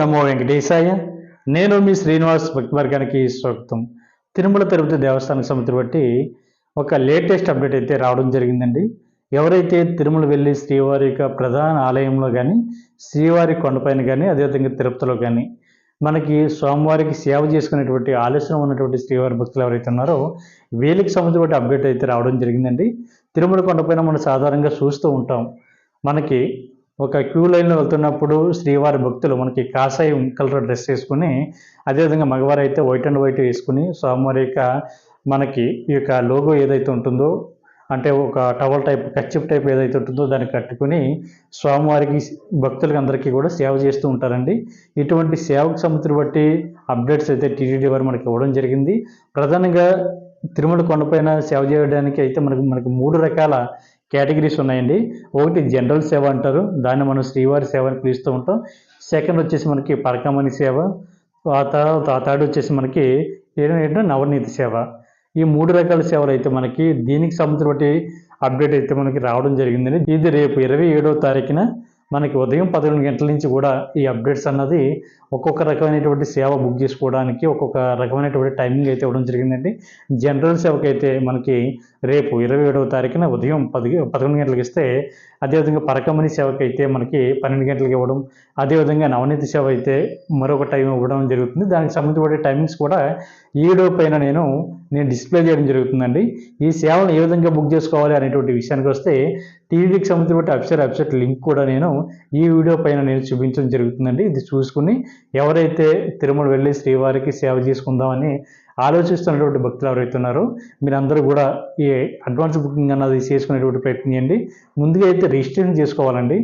నమో వెంకటేశాయ. నేను మీ శ్రీనివాస్ భక్తి వర్గానికి స్వాగతం. తిరుమల తిరుపతి దేవస్థాన సమితి బట్టి ఒక లేటెస్ట్ అప్డేట్ అయితే రావడం జరిగిందండి. ఎవరైతే తిరుమల వెళ్ళి శ్రీవారి యొక్క ప్రధాన ఆలయంలో కానీ శ్రీవారి కొండపైన కానీ అదేవిధంగా తిరుపతిలో కానీ మనకి స్వామివారికి సేవ చేసుకునేటువంటి ఆలస్యం ఉన్నటువంటి శ్రీవారి భక్తులు ఎవరైతే ఉన్నారో వీళ్ళకి సంబంధించిన అప్డేట్ అయితే రావడం జరిగిందండి. తిరుమల కొండపైన మనం సాధారణంగా చూస్తూ ఉంటాం. మనకి ఒక క్యూ లైన్లో వెళ్తున్నప్పుడు శ్రీవారి భక్తులు మనకి కాషాయం కలర్ డ్రెస్ వేసుకుని అదేవిధంగా మగవారు అయితే వైట్ అండ్ వైట్ వేసుకుని స్వామివారి యొక్క మనకి ఈ యొక్క లోగో ఏదైతే ఉంటుందో అంటే ఒక టవల్ టైప్ కచ్చిప్ టైప్ ఏదైతే ఉంటుందో దాన్ని కట్టుకుని స్వామివారికి భక్తులకి అందరికీ కూడా సేవ చేస్తూ ఉంటారండి. ఇటువంటి సేవకు సముద్రం బట్టి అప్డేట్స్ అయితే టీటీడీ వారు మనకి ఇవ్వడం జరిగింది. ప్రధానంగా తిరుమల కొండపైన సేవ చేయడానికి అయితే మనకు మనకు మూడు రకాల కేటగిరీస్ ఉన్నాయండి. ఒకటి జనరల్ సేవ అంటారు. దాన్ని మనం శ్రీవారి సేవ అని పిలుస్తూ ఉంటాం. సెకండ్ వచ్చేసి మనకి పరకమణి సేవ. ఆ తర్వాత థర్డ్ వచ్చేసి మనకి ఏంటంటే నవనీతి సేవ. ఈ మూడు రకాల సేవలు అయితే మనకి దీనికి సంబంధించిన అప్డేట్ అయితే మనకి రావడం జరిగిందండి. ఇది రేపు ఇరవై ఏడవ తారీఖున మనకి ఉదయం పదకొండు గంటల నుంచి కూడా ఈ అప్డేట్స్ అన్నది ఒక్కొక్క రకమైనటువంటి సేవ బుక్ చేసుకోవడానికి ఒక్కొక్క రకమైనటువంటి టైమింగ్ అయితే ఇవ్వడం జరిగిందండి. జనరల్ సేవకైతే మనకి రేపు ఇరవై ఏడవ తారీఖున ఉదయం పది పదకొండు గంటలకు ఇస్తే అదేవిధంగా పరకమణి సేవకి అయితే మనకి పన్నెండు గంటలకు ఇవ్వడం అదేవిధంగా నవనీతి సేవ అయితే మరొక టైం ఇవ్వడం జరుగుతుంది. దానికి సంబంధించిన టైమింగ్స్ కూడా ఈ వీడియో పైన నేను నేను డిస్ప్లే చేయడం జరుగుతుందండి. ఈ సేవను ఏ విధంగా బుక్ చేసుకోవాలి అనేటువంటి విషయానికి వస్తే టీవీకి సంబంధించిన అఫిషియల్ వెబ్సైట్ లింక్ కూడా నేను ఈ వీడియో పైన నేను చూపించడం జరుగుతుందండి. ఇది చూసుకుని ఎవరైతే తిరుమల వెళ్ళి శ్రీవారికి సేవ చేసుకుందామని ఆలోచిస్తున్నటువంటి భక్తులు ఎవరైతే ఉన్నారో మీరందరూ కూడా ఈ అడ్వాన్స్ బుకింగ్ అన్నది చేసుకునేటువంటి ప్రయత్నం చేయండి. ముందుగా అయితే రిజిస్ట్రేషన్ చేసుకోవాలండి.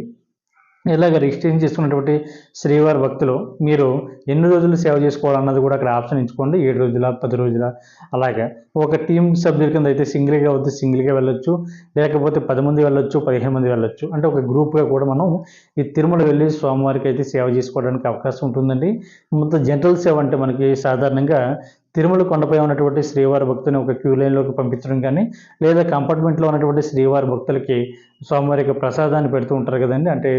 ఇలాగ రిజిస్ట్రేషన్ చేసుకున్నటువంటి శ్రీవారి భక్తులు మీరు ఎన్ని రోజులు సేవ చేసుకోవాలన్నది కూడా అక్కడ ఆప్షన్ ఎంచుకోండి. ఏడు రోజుల పది రోజుల అలాగే ఒక టీం సభ్యుల కింద అయితే సింగిల్గా వద్దు సింగిల్గా వెళ్ళొచ్చు. లేకపోతే పది మంది వెళ్ళొచ్చు పదిహేను మంది వెళ్ళొచ్చు. అంటే ఒక గ్రూప్గా కూడా మనం ఈ తిరుమల వెళ్ళి స్వామివారికి అయితే సేవ చేసుకోవడానికి అవకాశం ఉంటుందండి. మొత్తం జనరల్ సేవ అంటే మనకి సాధారణంగా తిరుమల కొండపై ఉన్నటువంటి శ్రీవారి భక్తుని ఒక క్యూ లైన్లోకి పంపించడం కానీ లేదా కంపార్ట్మెంట్లో ఉన్నటువంటి శ్రీవారి భక్తులకి స్వామివారి యొక్క ప్రసాదాన్ని పెడుతూ ఉంటారు కదండి. అంటే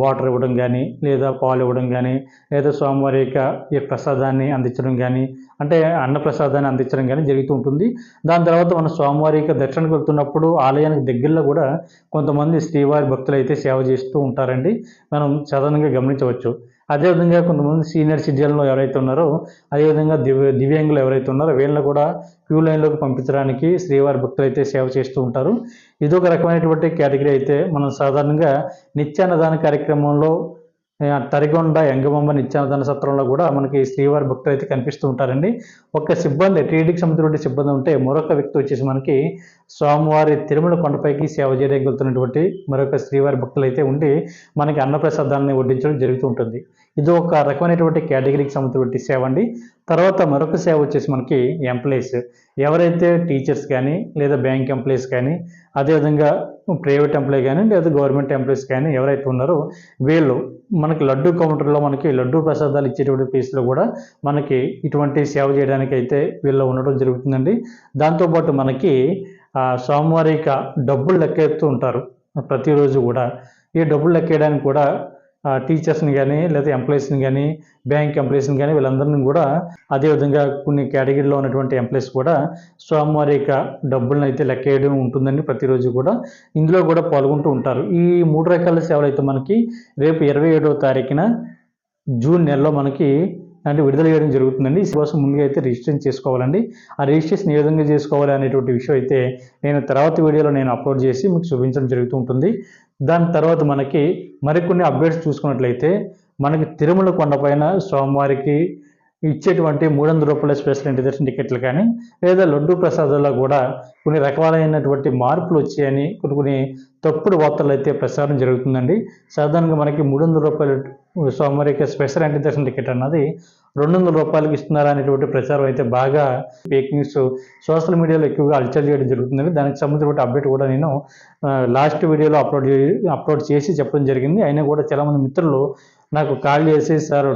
వాటర్ ఇవ్వడం కానీ లేదా పాలు ఇవ్వడం కానీ లేదా స్వామివారి యొక్క ఈ ప్రసాదాన్ని అందించడం కానీ అంటే అన్న ప్రసాదాన్ని అందించడం కానీ జరుగుతూ ఉంటుంది. దాని తర్వాత మన స్వామివారి యొక్క దర్శనకు వెళ్తున్నప్పుడు ఆలయానికి దగ్గరలో కూడా కొంతమంది శ్రీవారి భక్తులు అయితే సేవ చేస్తూ ఉంటారండి. మనం సాధారణంగా గమనించవచ్చు. అదేవిధంగా కొంతమంది సీనియర్ సిటిజన్లు ఎవరైతే ఉన్నారో అదేవిధంగా దివ్య దివ్యాంగులు ఎవరైతే ఉన్నారో వీళ్ళని కూడా క్యూ లైన్లోకి పంపించడానికి శ్రీవారి భక్తులు అయితే సేవ చేస్తూ ఉంటారు. ఇది ఒక రకమైనటువంటి కేటగిరీ అయితే మనం సాధారణంగా నిత్యాన్నదాన కార్యక్రమంలో తరిగొండ ఎంగబొమ్మ నిత్యానందన సత్రంలో కూడా మనకి శ్రీవారి భక్తులు అయితే కనిపిస్తూ ఉంటారండి. ఒక సిబ్బంది టీడీకి సంబంధించిన సిబ్బంది ఉంటే మరొక వ్యక్తి వచ్చేసి మనకి స్వామివారి తిరుమల కొండపైకి సేవ చేయడానికి వెళ్తున్నటువంటి మరొక శ్రీవారి భక్తులు అయితే ఉండి మనకి అన్నప్రసాదాన్ని వడ్డించడం జరుగుతూ ఉంటుంది. ఇది ఒక రకమైనటువంటి కేటగిరీకి సంబంధించినటువంటి సేవ అండి. తర్వాత మరొక సేవ వచ్చేసి మనకి ఎంప్లాయీస్ ఎవరైతే టీచర్స్ కానీ లేదా బ్యాంక్ ఎంప్లాయీస్ కానీ అదేవిధంగా ప్రైవేట్ ఎంప్లాయీ కానీ లేదా గవర్నమెంట్ ఎంప్లాయీస్ కానీ ఎవరైతే ఉన్నారో వీళ్ళు మనకి లడ్డు కౌంటర్లో మనకి లడ్డు ప్రసాదాలు ఇచ్చేటువంటి ప్లేస్లో కూడా మనకి ఇటువంటి సేవ చేయడానికి అయితే వీళ్ళు ఉండడం జరుగుతుందండి. దాంతోపాటు మనకి సోమవారిక డబ్బులు లెక్కేస్తూ ఉంటారు ప్రతిరోజు కూడా. ఈ డబ్బులు లెక్కేయడానికి కూడా టీచర్స్ని కానీ లేదా ఎంప్లాయీస్ని కానీ బ్యాంక్ ఎంప్లాయీస్ని కానీ వీళ్ళందరినీ కూడా అదేవిధంగా కొన్ని కేటగిరీలో ఉన్నటువంటి ఎంప్లాయీస్ కూడా స్వామివారి యొక్క డబ్బులను అయితే లెక్కేయడం ఉంటుందని ప్రతిరోజు కూడా. ఇందులో కూడా పాల్గొంటూ ఉంటారు. ఈ మూడు రకాల సేవలు అయితే మనకి రేపు ఇరవై ఏడవ తారీఖున జూన్ నెలలో మనకి అంటే విడుదల చేయడం జరుగుతుందండి. ఈ కోసం ముందుగా అయితే రిజిస్ట్రేషన్ చేసుకోవాలండి. ఆ రిజిస్ట్రేషన్ ఏ విధంగా చేసుకోవాలి అనేటువంటి విషయం అయితే నేను తర్వాత వీడియోలో నేను అప్లోడ్ చేసి మీకు చూపించడం జరుగుతూ ఉంటుంది. దాని తర్వాత మనకి మరికొన్ని అప్డేట్స్ చూసుకున్నట్లయితే మనకి తిరుమల కొండపైన స్వామివారికి ఇచ్చేటువంటి మూడు వందల రూపాయల స్పెషల్ ఇంటిదర్శన దర్శన టికెట్లు కానీ లేదా లడ్డు ప్రసాదాల్లో కూడా కొన్ని రకాలైనటువంటి మార్పులు వచ్చాయని కొన్ని కొన్ని తప్పుడు వార్తలు అయితే ప్రసారం జరుగుతుందండి. సాధారణంగా మనకి మూడు వందల రూపాయలు స్వామివారికి స్పెషల్ ఇంటిదర్శన దర్శన టికెట్ అన్నది రెండు వందల రూపాయలకి ఇస్తున్నారా అనేటువంటి ప్రచారం అయితే బాగా ఫేక్ న్యూస్ సోషల్ మీడియాలో ఎక్కువగా అల్చల్ చేయడం జరుగుతుంది దానికి సంబంధించిన అప్డేట్ కూడా నేను లాస్ట్ వీడియోలో అప్లోడ్ అప్లోడ్ చేసి చెప్పడం జరిగింది. అయినా కూడా చాలామంది మిత్రులు నాకు కాల్ చేసి సార్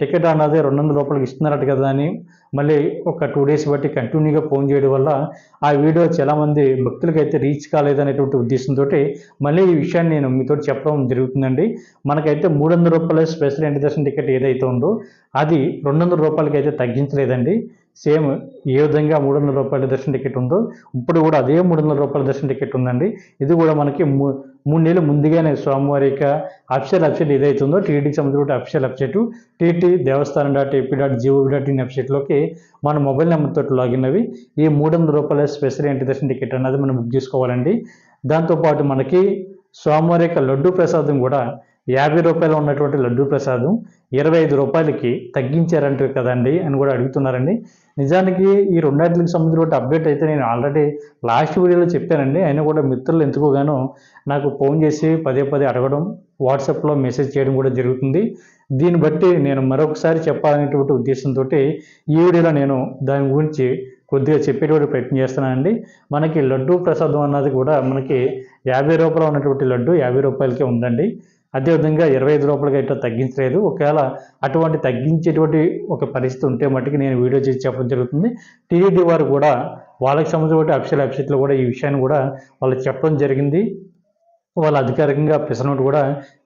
టికెట్ అన్నది రెండు వందల రూపాయలకి ఇస్తున్నారట కదా అని మళ్ళీ ఒక టూ డేస్ బట్టి కంటిన్యూగా ఫోన్ చేయడం వల్ల ఆ వీడియో చాలామంది భక్తులకి అయితే రీచ్ కాలేదనేటువంటి ఉద్దేశంతో మళ్ళీ ఈ విషయాన్ని నేను మీతో చెప్పడం జరుగుతుందండి. మనకైతే మూడు వందల రూపాయల స్పెషల్ ఎంట్రీ దర్శన టికెట్ ఏదైతే ఉందో అది రెండు వందల రూపాయలకి అయితే తగ్గించలేదండి. సేమ్ ఏ విధంగా మూడు వందల రూపాయల దర్శన టికెట్ ఉందో ఇప్పుడు కూడా అదే మూడు వందల రూపాయల దర్శన టికెట్ ఉందండి. ఇది కూడా మనకి మూ మూడు నెలలు ముందుగానే స్వామివారి యొక్క అఫిషియల్ వెబ్సైట్ ఏదైతుందో ఉందో టీటీకి సంబంధించిన official website TT Devasthanam dot AP dot GOV dot in వెబ్సైట్లోకి మన మొబైల్ నెంబర్తో లాగిన్ అవి ఈ మూడు వందల రూపాయల స్పెషల్ ఎంట్రీ దర్శన టికెట్ అన్నది మనం బుక్ చేసుకోవాలండి. దాంతోపాటు మనకి స్వామివారి యొక్క లడ్డు ప్రసాదం కూడా యాభై రూపాయలు ఉన్నటువంటి లడ్డూ ప్రసాదం ఇరవై ఐదు రూపాయలకి తగ్గించారంటారు కదండి అని కూడా అడుగుతున్నారండి. నిజానికి ఈ రెండాటికి సంబంధించిన అప్డేట్ అయితే నేను ఆల్రెడీ లాస్ట్ వీడియోలో చెప్పానండి. అయినా కూడా మిత్రులు ఎందుకోగానో నాకు ఫోన్ చేసి పదే పదే అడగడం వాట్సాప్లో మెసేజ్ చేయడం కూడా జరుగుతుంది. దీన్ని బట్టి నేను మరొకసారి చెప్పాలనేటువంటి ఉద్దేశంతో ఈ వీడియోలో నేను దాని గురించి కొద్దిగా చెప్పేటువంటి ప్రయత్నం చేస్తున్నానండి. మనకి లడ్డు ప్రసాదం అన్నది కూడా మనకి యాభై రూపాయలు ఉన్నటువంటి లడ్డు యాభై రూపాయలకే ఉందండి. అదేవిధంగా ఇరవై ఐదు రూపాయలకి అయితే తగ్గించలేదు. ఒకవేళ అటువంటి తగ్గించేటువంటి ఒక పరిస్థితి ఉంటే మట్టుకు నేను వీడియో చేసి చెప్పడం జరుగుతుంది. టీడీ వారు కూడా వాళ్ళకి సంబంధించిన అఫీషియల్ వెబ్సైట్లో కూడా ఈ విషయాన్ని కూడా వాళ్ళు చెప్పడం జరిగింది. వాళ్ళ అధికారికంగా ప్రెస్ కూడా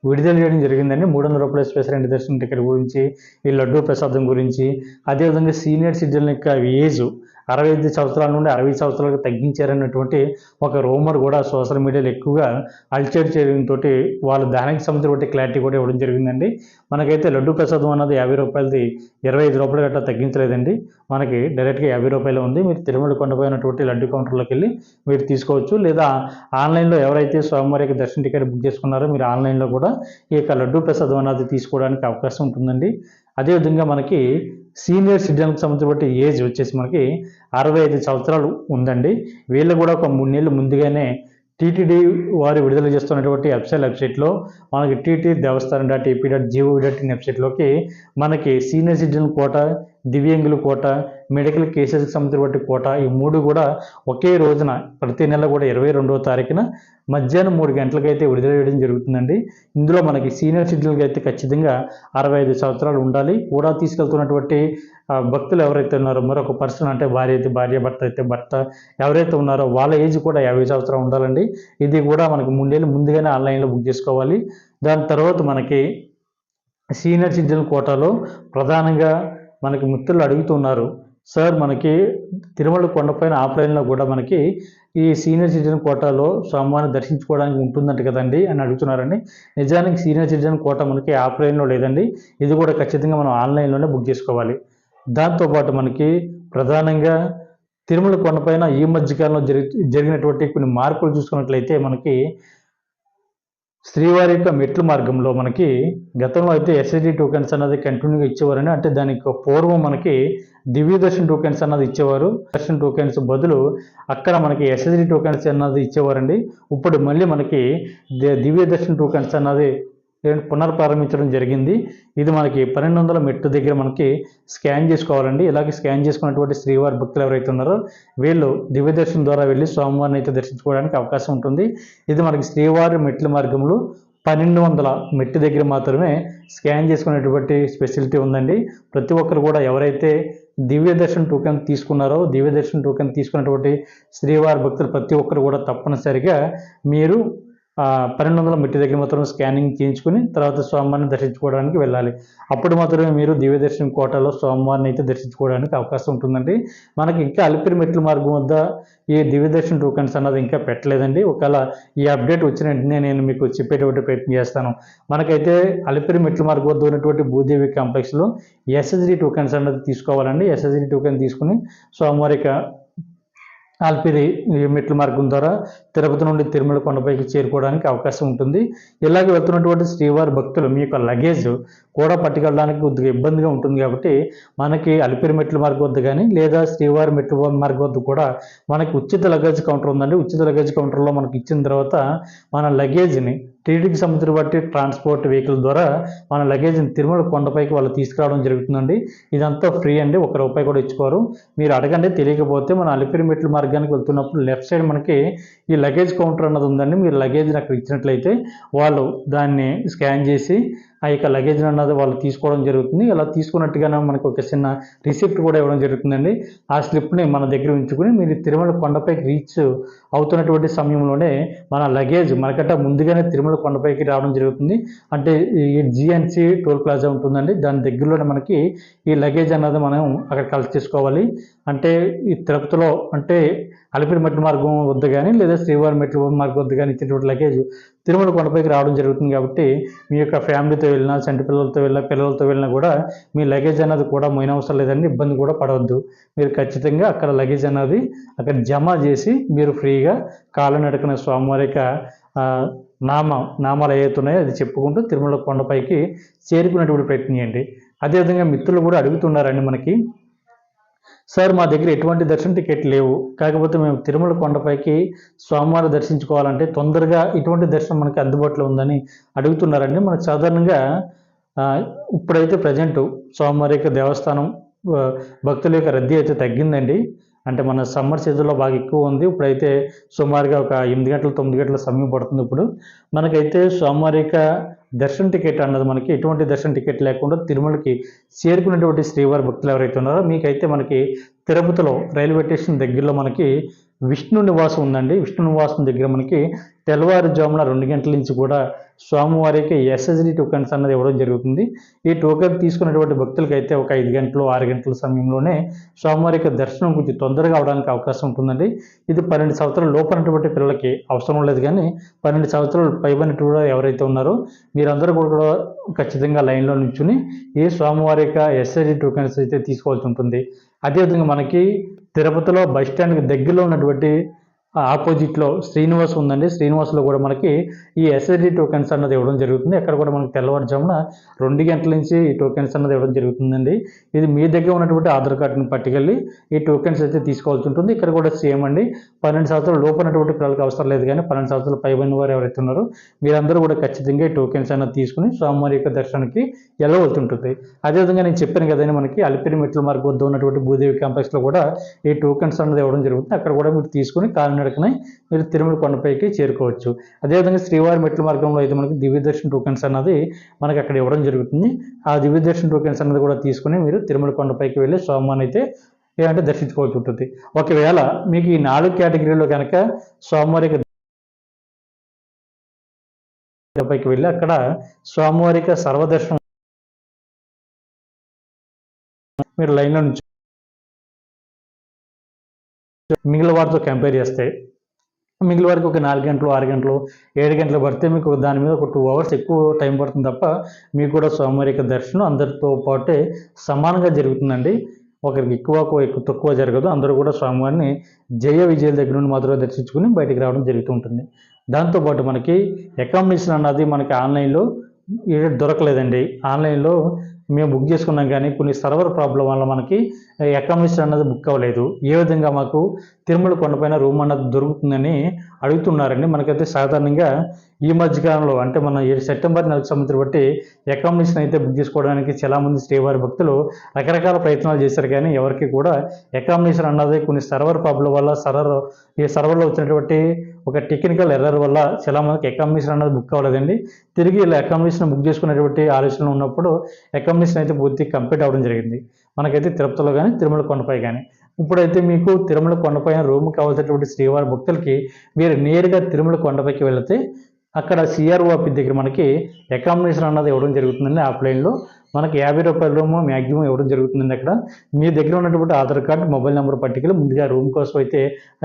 విడుదల చేయడం జరిగిందండి. మూడు వందల రూపాయల స్పెషల్ ఎంట్రీ దర్శనం టికెట్ గురించి ఈ లడ్డూ ప్రసాదం గురించి అదేవిధంగా సీనియర్ సిటిజన్ యొక్క ఏజ్ అరవై ఐదు సంవత్సరాల నుండి అరవై సంవత్సరాలకు తగ్గించారన్నటువంటి ఒక రూమర్ కూడా సోషల్ మీడియాలో ఎక్కువగా అల్చేట్ చేయడంతో వాళ్ళ దానికి సంబంధించిన క్లారిటీ కూడా ఇవ్వడం జరిగిందండి. మనకైతే లడ్డు ప్రసాదం అన్నది యాభై రూపాయలది ఇరవై ఐదు రూపాయలు గట్రా తగ్గించలేదండి. మనకి డైరెక్ట్గా యాభై రూపాయలు ఉంది. మీరు తిరుమల కొండపోయినటువంటి లడ్డు కౌంటర్లోకి వెళ్ళి మీరు తీసుకోవచ్చు. లేదా ఆన్లైన్లో ఎవరైతే స్వామివారికి దర్శన టికెట్ బుక్ చేసుకున్నారో మీరు ఆన్లైన్లో కూడా ఈ యొక్క లడ్డు ప్రసాదం అన్నది తీసుకోవడానికి అవకాశం ఉంటుందండి. అదేవిధంగా మనకి సీనియర్ సిటిజన్కి సంబంధించిన ఏజ్ వచ్చేసి మనకి అరవై ఐదు సంవత్సరాలు ఉందండి. వీళ్ళు కూడా ఒక మూడు నెలలు ముందుగానే టీటీడీ వారు విడుదల చేస్తున్నటువంటి వెబ్సైట్ వెబ్సైట్లో మనకి TT Devasthanam dot AP dot GO dot in వెబ్సైట్లోకి మనకి సీనియర్ సిటిజన్ కోట దివ్యాంగుల కోట మెడికల్ కేసెస్కి సంబంధించిన కోట ఈ మూడు కూడా ఒకే రోజున ప్రతి నెల కూడా ఇరవై రెండవ తారీఖున మధ్యాహ్నం మూడు గంటలకైతే విడుదల చేయడం జరుగుతుందండి. ఇందులో మనకి సీనియర్ సిటిజన్కి అయితే ఖచ్చితంగా అరవై ఐదు సంవత్సరాలు ఉండాలి. కూడా తీసుకెళ్తున్నటువంటి భక్తులు ఎవరైతే ఉన్నారో మరొక పర్సన్ అంటే భార్య అయితే భార్య భర్త అయితే భర్త ఎవరైతే ఉన్నారో వాళ్ళ ఏజ్ కూడా యాభై సంవత్సరాలు ఉండాలండి. ఇది కూడా మనకి మూడేళ్ళు ముందుగానే ఆన్లైన్లో బుక్ చేసుకోవాలి. దాని తర్వాత మనకి సీనియర్ సిటిజన్ కోటాలో ప్రధానంగా మనకి మిత్రులు అడుగుతున్నారు. సార్ మనకి తిరుమల కొండపైన ఆఫ్లైన్లో కూడా మనకి ఈ సీనియర్ సిటిజన్ కోటాలో స్వామివారిని దర్శించుకోవడానికి ఉంటుందంట కదండి అని అడుగుతున్నారండి. నిజానికి సీనియర్ సిటిజన్ కోట మనకి ఆఫ్లైన్లో లేదండి. ఇది కూడా ఖచ్చితంగా మనం ఆన్లైన్లోనే బుక్ చేసుకోవాలి. దాంతోపాటు మనకి ప్రధానంగా తిరుమల కొండపైన ఈ మధ్యకాలంలో జరిగి జరిగినటువంటి కొన్ని మార్పులు చూసుకున్నట్లయితే మనకి శ్రీవారి యొక్క మెట్లు మార్గంలో మనకి గతంలో అయితే ఎస్ఐడి టోకెన్స్ అన్నది కంటిన్యూగా ఇచ్చేవారండి అంటే దానికి పూర్వం మనకి దివ్య దర్శన్ టోకెన్స్ అన్నది ఇచ్చేవారు. దర్శన్ టోకెన్స్ బదులు అక్కడ మనకి ఎస్ఎస్డి టోకెన్స్ అన్నది ఇచ్చేవారండి. ఇప్పుడు మళ్ళీ మనకి దివ్య దర్శన్ టోకెన్స్ అన్నది పునర్ప్రారంభించడం జరిగింది. ఇది మనకి పన్నెండు వందల మెట్టు దగ్గర మనకి స్కాన్ చేసుకోవాలండి. ఇలాగే స్కాన్ చేసుకున్నటువంటి శ్రీవారి భక్తులు ఎవరైతే ఉన్నారో వీళ్ళు దివ్య దర్శనం ద్వారా వెళ్ళి స్వామివారిని అయితే దర్శించుకోవడానికి అవకాశం ఉంటుంది. ఇది మనకి శ్రీవారి మెట్ల మార్గంలో పన్నెండు వందల మెట్టు దగ్గర మాత్రమే స్కాన్ చేసుకునేటువంటి స్పెషాలిటీ ఉందండి. ప్రతి ఒక్కరు కూడా ఎవరైతే దివ్య దర్శన్ టోకెన్ తీసుకున్నారో దివ్య దర్శన్ టోకెన్ తీసుకున్నటువంటి శ్రీవారి భక్తులు ప్రతి ఒక్కరు కూడా తప్పనిసరిగా మీరు పన్నెండు వందల మట్టి దగ్గర మాత్రం స్కానింగ్ చేయించుకుని తర్వాత స్వామివారిని దర్శించుకోవడానికి వెళ్ళాలి. అప్పుడు మాత్రమే మీరు దివ్య దర్శనం కోటలో స్వామివారిని అయితే దర్శించుకోవడానికి అవకాశం ఉంటుందండి. మనకి ఇంకా అలిపిరి మెట్ల మార్గం వద్ద ఈ దివ్య దర్శన అన్నది ఇంకా పెట్టలేదండి. ఒకవేళ ఈ అప్డేట్ వచ్చిన వెంటనే నేను మీకు చెప్పేటువంటి ప్రయత్నం చేస్తాను. మనకైతే అలిపిరి మెట్ల మార్గం వద్ద ఉన్నటువంటి భూదేవి కాంప్లెక్స్లో ఎస్ఎస్డి టోకన్స్ అన్నది తీసుకోవాలండి. ఎస్ఎస్డి టోకెన్ తీసుకుని స్వామివారి ఆల్పిరి అల్పిరి మెట్ల మార్గం ద్వారా తిరుపతి నుండి తిరుమల కొండపైకి చేరుకోవడానికి అవకాశం ఉంటుంది. ఇలాగ వెళ్తున్నటువంటి శ్రీవారి భక్తులు మీ యొక్క లగేజ్ కూడా పట్టుకెళ్ళడానికి కొద్దిగా ఇబ్బందిగా ఉంటుంది కాబట్టి మనకి అలిపిరి మెట్ల మార్గం వద్ద కానీ లేదా శ్రీవారి మెట్ల మార్గం వద్ద కూడా మనకి ఉచిత లగేజ్ కౌంటర్ ఉందండి. ఉచిత లగేజ్ కౌంటర్లో మనకి ఇచ్చిన తర్వాత మన లగేజ్ని టీడీపీ సంబంధించిన బట్టి ట్రాన్స్పోర్ట్ వెహికల్ ద్వారా మన లగేజ్ని తిరుమల కొండపైకి వాళ్ళు తీసుకురావడం జరుగుతుందండి. ఇదంతా ఫ్రీ అండి. ఒక రూపాయి కూడా ఇచ్చుకోరు. మీరు అడగండి తెలియకపోతే మన అలిపిరి మెట్ల మార్గానికి వెళ్తున్నప్పుడు లెఫ్ట్ సైడ్ మనకి ఈ లగేజ్ కౌంటర్ అన్నది ఉందండి. మీరు లగేజ్ని అక్కడ ఇచ్చినట్లయితే వాళ్ళు దాన్ని స్కాన్ చేసి ఆ యొక్క లగేజ్ అన్నది వాళ్ళు తీసుకోవడం జరుగుతుంది. అలా తీసుకున్నట్టుగానే మనకు ఒక చిన్న రిసిప్ట్ కూడా ఇవ్వడం జరుగుతుందండి. ఆ స్లిప్ని మన దగ్గర ఉంచుకుని మీరు తిరుమల కొండపైకి రీచ్ అవుతున్నటువంటి సమయంలోనే మన లగేజ్ మనకంటే ముందుగానే తిరుమల కొండపైకి రావడం జరుగుతుంది. అంటే ఈ జిఎన్సి టోల్ ప్లాజా ఉంటుందండి. దాని దగ్గరలోనే మనకి ఈ లగేజ్ అన్నది మనం అక్కడ కలెక్ట్ చేసుకోవాలి. అంటే ఈ తిరుపతిలో అంటే అలిపిరి మెట్ల మార్గం వద్ద కానీ లేదా శ్రీవారి మెట్ల మార్గం వద్ద కానీ ఇచ్చేటువంటి లగేజ్ తిరుమల కొండపైకి రావడం జరుగుతుంది కాబట్టి మీ యొక్క ఫ్యామిలీతో వెళ్ళినా చంటి పిల్లలతో వెళ్ళినా పిల్లలతో వెళ్ళినా కూడా మీ లగేజ్ అన్నది కూడా మోయిన అవసరం లేదండి ఇబ్బంది కూడా పడవద్దు. మీరు ఖచ్చితంగా అక్కడ లగేజ్ అన్నది అక్కడ జమ చేసి మీరు ఫ్రీగా కాళ్ళనడకన స్వామివారి యొక్క నామ నామాలు ఏవైతున్నాయో అది చెప్పుకుంటూ తిరుమల కొండపైకి చేరుకునేటువంటి ప్రయత్నం చేయండి. అదేవిధంగా మిత్రులు కూడా అడుగుతున్నారండి మనకి సార్ మా దగ్గర ఎటువంటి దర్శన టికెట్ లేవు. కాకపోతే మేము తిరుమల కొండపైకి స్వామివారి దర్శించుకోవాలంటే తొందరగా ఇటువంటి దర్శనం మనకి అందుబాటులో ఉందని అడుగుతున్నారండి. మనకు సాధారణంగా ఇప్పుడైతే ప్రజెంట్ స్వామివారి యొక్క దేవస్థానం భక్తుల యొక్క రద్దీ అయితే తగ్గిందండి. అంటే మన సమ్మర్ సీజన్లో బాగా ఎక్కువ ఉంది. ఇప్పుడైతే సుమారుగా ఒక ఎనిమిది గంటల తొమ్మిది గంటల సమయం పడుతుంది ఇప్పుడు. మనకైతే స్వామివారి యొక్క దర్శన టికెట్ అన్నది మనకి ఎటువంటి దర్శన టికెట్ లేకుండా తిరుమలకి చేరుకున్నటువంటి శ్రీవారి భక్తులు ఎవరైతే ఉన్నారో మీకైతే మనకి తిరుపతిలో రైల్వే స్టేషన్ దగ్గరలో మనకి విష్ణు నివాసం ఉందండి. విష్ణు నివాసం దగ్గర మనకి తెల్లవారుజామున రెండు గంటల నుంచి కూడా స్వామివారికి ఎస్ఎస్డి టోకెన్స్ అన్నది ఇవ్వడం జరుగుతుంది. ఈ టోకెన్ తీసుకున్నటువంటి భక్తులకి అయితే ఒక ఐదు గంటలు ఆరు గంటల సమయంలోనే స్వామివారికి దర్శనం కొంచెం తొందరగా అవడానికి అవకాశం ఉంటుందండి. ఇది పన్నెండు సంవత్సరాల లోపలటువంటి పిల్లలకి అవసరం లేదు కానీ పన్నెండు సంవత్సరాలు పైబడినట్టు కూడా ఎవరైతే ఉన్నారో మీరందరూ కూడా ఖచ్చితంగా లైన్లో నిల్చుని ఏ స్వామివారి యొక్క ఎస్ఐడి టోకెన్స్ అయితే తీసుకోవాల్సి ఉంటుంది. అదేవిధంగా మనకి తిరుపతిలో బస్ స్టాండ్కి దగ్గరలో ఉన్నటువంటి ఆపోజిట్లో శ్రీనివాస్ ఉందండి. శ్రీనివాస్లో కూడా మనకి ఈ ఎస్ఎస్డి టోకెన్స్ అన్నది ఇవ్వడం జరుగుతుంది. అక్కడ కూడా మనకి తెల్లవారుజామున రెండు గంటల నుంచి ఈ టోకెన్స్ అన్నది ఇవ్వడం జరుగుతుందండి. ఇది మీ దగ్గర ఉన్నటువంటి ఆధార్ కార్డుని పట్టుకెళ్ళి ఈ టోకెన్స్ అయితే తీసుకోవాల్సి ఉంటుంది. ఇక్కడ కూడా సేమ్ అండి. పన్నెండు సంవత్సరాలు లోపు ఉన్నటువంటి పిల్లలకి అవసరం లేదు కానీ పన్నెండు సంవత్సరాలు పైబడిన వారు ఎవరైతే ఉన్నారో మీరందరూ కూడా ఖచ్చితంగా ఈ టోకెన్స్ అన్నది తీసుకుని స్వామివారి యొక్క దర్శనానికి వెళ్ళవలసి అదేవిధంగా నేను చెప్పాను కదండి మనకి అలిపిరి మెట్ల మార్గం వద్ద ఉన్నటువంటి భూదేవి కాంప్లెక్స్లో కూడా ఈ టోకెన్స్ అన్నది ఇవ్వడం జరుగుతుంది. అక్కడ కూడా మీరు తీసుకుని కాలినడకనే మీరు తిరుమల కొండపైకి చేరుకోవచ్చు. అదేవిధంగా శ్రీవారి మెట్ల మార్గంలో అయితే మనకి దివ్య దర్శన టోకెన్స్ అన్నది మనకి అక్కడ ఇవ్వడం జరుగుతుంది. ఆ దివ్య దర్శన టోకెన్స్ అన్నది కూడా తీసుకుని మీరు తిరుమల కొండపైకి వెళ్ళి స్వామివారిని అయితే ఏంటంటే దర్శించుకోవచ్చు ఉంటుంది. ఒకవేళ మీకు ఈ నాలుగు కేటగిరీలో కనుక స్వామివారి పైకి వెళ్ళి అక్కడ స్వామివారి సర్వదర్శనం మీరు లైన్లో నుంచి మిగిలిన వారితో కంపేర్ చేస్తే మిగిలిన వారికి ఒక నాలుగు గంటలు ఆరు గంటలు ఏడు గంటలు పడితే మీకు దాని మీద ఒక టూ అవర్స్ ఎక్కువ టైం పడుతుంది తప్ప మీకు కూడా స్వామివారి దర్శనం అందరితో పాటే సమానంగా జరుగుతుందండి. ఒకరికి ఎక్కువ ఎక్కువ తక్కువ జరగదు. అందరూ కూడా స్వామివారిని జయ విజయాల దగ్గర నుండి మాత్రమే దర్శించుకుని బయటికి రావడం జరుగుతూ ఉంటుంది. దాంతోపాటు మనకి అకామిడేషన్ అన్నది మనకి ఆన్లైన్లో ఏ దొరకలేదండి. ఆన్లైన్లో మేము బుక్ చేసుకున్నాం కానీ కొన్ని సర్వర్ ప్రాబ్లం వల్ల మనకి అకామిడేషన్ అన్నది బుక్ అవ్వలేదు. ఏ విధంగా మాకు తిరుమల కొండపైన రూమ్ అన్నది దొరుకుతుందని అడుగుతున్నారండి. మనకైతే సాధారణంగా ఈ మధ్యకాలంలో అంటే మన ఏడు సెప్టెంబర్ నెలకు సంవత్సరం బట్టి అకామిడేషన్ అయితే బుక్ చేసుకోవడానికి చాలామంది శ్రీవారి భక్తులు రకరకాల ప్రయత్నాలు చేశారు. కానీ ఎవరికి కూడా అకామిడేషన్ అన్నది కొన్ని సర్వర్ ప్రాబ్లం వల్ల సర్వర్ ఈ సర్వర్లో వచ్చినటువంటి ఒక టెక్నికల్ ఎర్రర్ వల్ల చాలా మందికి అకామిడేషన్ అన్నది బుక్ అవ్వలేదండి. తిరిగి ఇలా అకామిడేషన్ బుక్ చేసుకునేటువంటి ఆలోచన ఉన్నప్పుడు అకామిడేషన్ అయితే పూర్తి కంప్లీట్ అవ్వడం జరిగింది. మనకైతే తిరుపతిలో కానీ తిరుమల కొండపై కానీ ఇప్పుడైతే మీకు తిరుమల కొండపైన రూమ్ కావాల్సినటువంటి శ్రీవారి భక్తులకి మీరు నేరుగా తిరుమల కొండపైకి వెళితే అక్కడ సిఆర్ఓ దగ్గర మనకి అకామిడేషన్ అన్నది ఇవ్వడం జరుగుతుందండి ఆఫ్లైన్లో. మనకి యాభై రూపాయల రూమ్ మ్యాక్సిమం ఇవ్వడం జరుగుతుందండి అక్కడ. మీ దగ్గర ఉన్నటువంటి ఆధార్ కార్డు మొబైల్ నెంబర్ పట్టికలు ముందుగా రూమ్ కోసం అయితే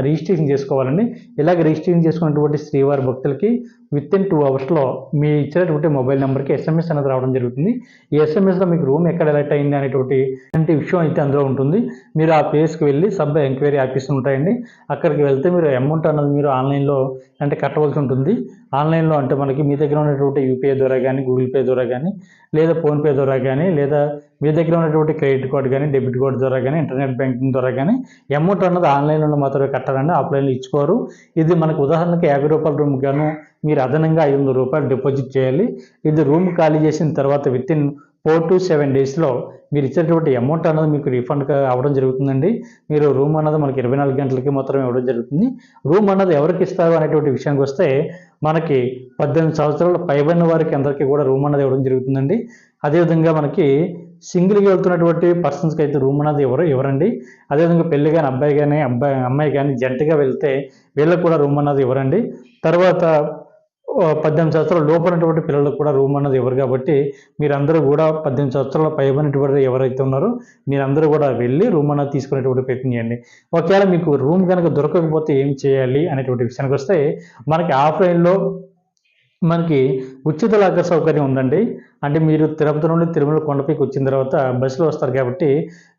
రిజిస్ట్రేషన్ చేసుకోవాలండి. ఇలాగ రిజిస్ట్రేషన్ చేసుకున్నటువంటి శ్రీవారి భక్తులకి విత్ ఇన్ టూ అవర్స్లో మీ ఇచ్చినటువంటి మొబైల్ నెంబర్కి ఎస్ఎంఎస్ అనేది రావడం జరుగుతుంది. ఈ ఎస్ఎంఎస్లో మీకు రూమ్ ఎక్కడ ఎలక్ట్ అయింది అనేటువంటి అంటే విషయం అయితే అందులో ఉంటుంది. మీరు ఆ ప్లేస్కి వెళ్ళి సబ్ ఎంక్వైరీ ఆఫీస్ ఉంటాయండి. అక్కడికి వెళ్తే మీరు అమౌంట్ అన్నది మీరు ఆన్లైన్లో అంటే కట్టవలసి ఉంటుంది. ఆన్లైన్లో అంటే మనకి మీ దగ్గర ఉన్నటువంటి యూపీఐ ద్వారా కానీ గూగుల్ పే ద్వారా కానీ లేదా ఫోన్పే ద్వారా కానీ లేదా మీ దగ్గర ఉన్నటువంటి క్రెడిట్ కార్డు కానీ డెబిట్ కార్డు ద్వారా కానీ ఇంటర్నెట్ బ్యాంకింగ్ ద్వారా కానీ అమౌంట్ అన్నది ఆన్లైన్లో మాత్రమే కట్టాలండి ఆఫ్లైన్లో ఇచ్చుకోరు. ఇది మనకు ఉదాహరణకి యాభై రూపాయల రూమ్ గాను మీరు అదనంగా ఐదు వందల రూపాయలు డిపాజిట్ చేయాలి. ఇది రూమ్ ఖాళీ చేసిన తర్వాత within four to seven డేస్లో మీరు ఇచ్చేటువంటి అమౌంట్ అన్నది మీకు రీఫండ్ అవ్వడం జరుగుతుందండి. మీరు రూమ్ అన్నది మనకి ఇరవై నాలుగు గంటలకి మాత్రమే ఇవ్వడం జరుగుతుంది. రూమ్ అన్నది ఎవరికి ఇస్తారు అనేటువంటి విషయానికి వస్తే మనకి పద్దెనిమిది సంవత్సరాలు పైబడిన వారికి అందరికీ కూడా రూమ్ అన్నది ఇవ్వడం జరుగుతుందండి. అదేవిధంగా మనకి సింగిల్గా వెళ్తున్నటువంటి పర్సన్స్కి అయితే రూమ్ అనేది ఎవరు ఇవ్వరండి అదేవిధంగా పెళ్ళి కానీ అబ్బాయి కానీ అబ్బాయి అమ్మాయి కానీ జంటగా వెళ్తే వీళ్ళకి కూడా రూమ్ అన్నది ఇవ్వరండి తర్వాత పద్దెనిమిది సంవత్సరాల లోపలటువంటి పిల్లలకు కూడా రూమ్ అన్నది ఇవ్వరు కాబట్టి మీరందరూ కూడా పద్దెనిమిది సంవత్సరాల పైబడినటువంటి ఎవరైతే ఉన్నారో మీరందరూ కూడా వెళ్ళి రూమ్ అన్నది తీసుకునేటువంటి ప్రయత్నం చేయండి. ఒకవేళ మీకు రూమ్ కనుక దొరకకపోతే ఏం చేయాలి అనేటువంటి విషయానికి వస్తే మనకి ఆఫ్లైన్లో మనకి ఉచిత లాకర్ సౌకర్యం ఉందండి. అంటే మీరు తిరుపతి నుండి తిరుమల కొండపైకి వచ్చిన తర్వాత బస్సులో వస్తారు కాబట్టి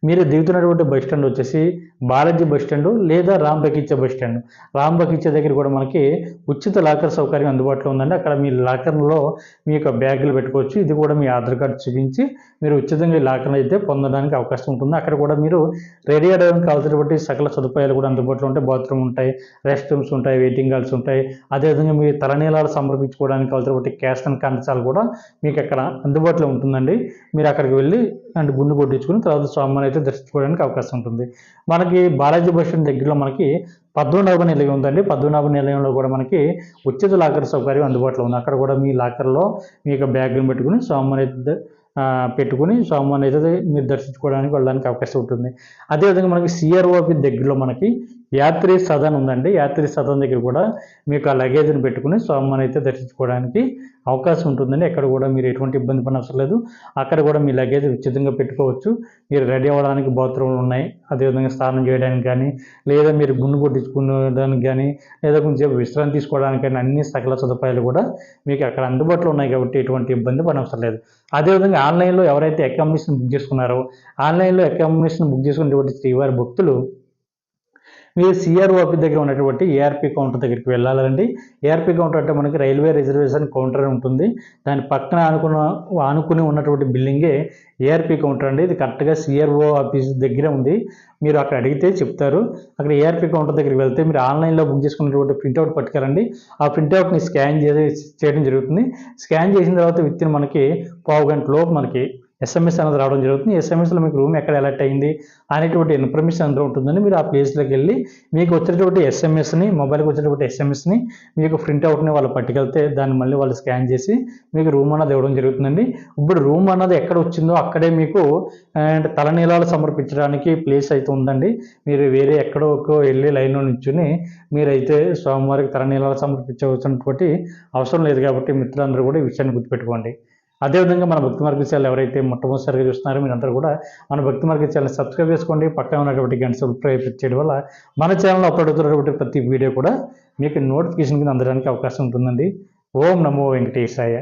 మీరు దిగుతున్నటువంటి బస్ స్టాండ్ వచ్చేసి బాలాజీ బస్ స్టాండ్ లేదా రామ్ బకిచ్చే బస్ స్టాండ్. రామ్ బకిచ్చే దగ్గర కూడా మనకి ఉచిత లాకర్ సౌకర్యం అందుబాటులో ఉందండి. అక్కడ మీ లాకర్లో మీ యొక్క బ్యాగులు పెట్టుకోవచ్చు. ఇది కూడా మీ ఆధార్ కార్డు చూపించి మీరు ఉచితంగా లాకర్ అయితే పొందడానికి అవకాశం ఉంటుంది. అక్కడ కూడా మీరు రెడీ అవ్వడానికి కావాల్సినటువంటి సకల సదుపాయాలు కూడా అందుబాటులో ఉంటాయి. బాత్రూమ్ ఉంటాయి రెస్ట్ రూమ్స్ ఉంటాయి వెయిటింగ్ హాల్స్ ఉంటాయి. అదేవిధంగా మీ తలనీలాలు సమర్పించుకోవడానికి కావాల్సినటువంటి క్యాష్ అండ్ కంచాలు కూడా మీకు అక్కడ అందుబాటులో ఉంటుందండి. మీరు అక్కడికి వెళ్ళి అండ్ గుండు కొట్టించుకుని తర్వాత స్వామిని అయితే దర్శించుకోవడానికి అవకాశం ఉంటుంది. మనకి బాలాజీ బస్ స్టాండ్ దగ్గరలో మనకి పద్మనాభ నిలయం ఉందండి. పద్మనాభ నిలయంలో కూడా మనకి ఉచిత లాకర్ సౌకర్యం అందుబాటులో ఉంది. అక్కడ కూడా మీ లాకర్లో మీ యొక్క బ్యాగ్ని పెట్టుకుని స్వామిని అయితే పెట్టుకుని స్వామిని అయితే మీరు దర్శించుకోవడానికి వెళ్ళడానికి అవకాశం ఉంటుంది. అదేవిధంగా మనకి సిఆర్ఓపి దగ్గరలో మనకి యాత్రి సదన్ ఉందండి. యాత్రి సదన్ దగ్గర కూడా మీకు ఆ లగేజ్ని పెట్టుకుని స్వామిని అయితే దర్శించుకోవడానికి అవకాశం ఉంటుందండి. ఎక్కడ కూడా మీరు ఎటువంటి ఇబ్బంది పడనవసరం లేదు అక్కడ కూడా మీ లగేజ్ ఉచితంగా పెట్టుకోవచ్చు. మీరు రెడీ అవ్వడానికి బాత్రూమ్లు ఉన్నాయి. అదేవిధంగా స్నానం చేయడానికి కానీ లేదా మీరు గుండు కొట్టించుకునేదానికి కానీ లేదా కొంచెం విశ్రాంతి తీసుకోవడానికి కానీ అన్ని సకల సదుపాయాలు కూడా మీకు అక్కడ అందుబాటులో ఉన్నాయి కాబట్టి ఎటువంటి ఇబ్బంది పడనవసరం లేదు అదేవిధంగా ఆన్లైన్లో ఎవరైతే అకామిడేషన్ బుక్ చేసుకున్నారో ఆన్లైన్లో అకామిడేషన్ బుక్ చేసుకున్నటువంటి శ్రీవారి భక్తులు మీరు సిఆర్ఓ ఆఫీస్ దగ్గర ఉన్నటువంటి ఏఆర్పి కౌంటర్ దగ్గరికి వెళ్ళాలండి. ఏఆర్పి కౌంటర్ అంటే మనకి రైల్వే రిజర్వేషన్ కౌంటర్ ఉంటుంది. దాని పక్కన ఆనుకున్న ఆనుకుని ఉన్నటువంటి బిల్డింగే ఏఆర్పి కౌంటర్ అండి. ఇది కరెక్ట్గా సిఆర్ఓ ఆఫీస్ దగ్గర ఉంది. మీరు అక్కడ అడిగితే చెప్తారు. అక్కడ ఏఆర్పి కౌంటర్ దగ్గరికి వెళ్తే మీరు ఆన్లైన్లో బుక్ చేసుకున్నటువంటి ప్రింట్అవుట్ పట్టుకెళ్ళండి. ఆ ప్రింట్అవుట్ని స్కాన్ చేసి చేయడం జరుగుతుంది. స్కాన్ చేసిన తర్వాత విత్ ఇన్ మనకి పావు గంట లోపు మనకి ఎస్ఎంఎస్ అనేది రావడం జరుగుతుంది. ఎస్ఎంఎస్లో మీకు రూమ్ ఎక్కడ ఎలర్ట్ అయింది అనేటువంటి ఇన్ఫర్మేషన్ అందులో ఉంటుందని మీరు ఆ ప్లేస్లోకి వెళ్ళి మీకు వచ్చేటువంటి ఎస్ఎంఎస్ని మొబైల్కి వచ్చేటువంటి ఎస్ఎంఎస్ని మీకు ప్రింట్అవుట్ని వాళ్ళు పట్టుకెళ్తే దాన్ని మళ్ళీ వాళ్ళు స్కాన్ చేసి మీకు రూమ్ అన్నది ఇవ్వడం జరుగుతుందండి. ఇప్పుడు రూమ్ అన్నది ఎక్కడ వచ్చిందో అక్కడే మీకు అండ్ తలనీలాలు సమర్పించడానికి ప్లేస్ అయితే ఉందండి. మీరు వేరే ఎక్కడో వెళ్ళి లైన్లో నిల్చుని మీరైతే స్వామివారికి తలనీలాలు సమర్పించవలసినటువంటి అవసరం లేదు కాబట్టి మిత్రులందరూ కూడా ఈ విషయాన్ని గుర్తుపెట్టుకోండి. అదేవిధంగా మన భక్తి మార్గ ఛానల్ ఎవరైతే మొట్టమొదటిసారిగా చూస్తున్నారో మీరందరూ కూడా మన భక్తి మార్గ ఛానల్ సబ్స్క్రైబ్ చేసుకోండి. పక్కన ఉన్నటువంటి గంట సబ్స్క్రైబ్ చేయడం వల్ల మన ఛానల్లో అప్లోడ్ అవుతున్నటువంటి ప్రతి వీడియో కూడా మీకు నోటిఫికేషన్ కింద అందడానికి అవకాశం ఉంటుందండి. ఓం నమో వెంకటేశాయ.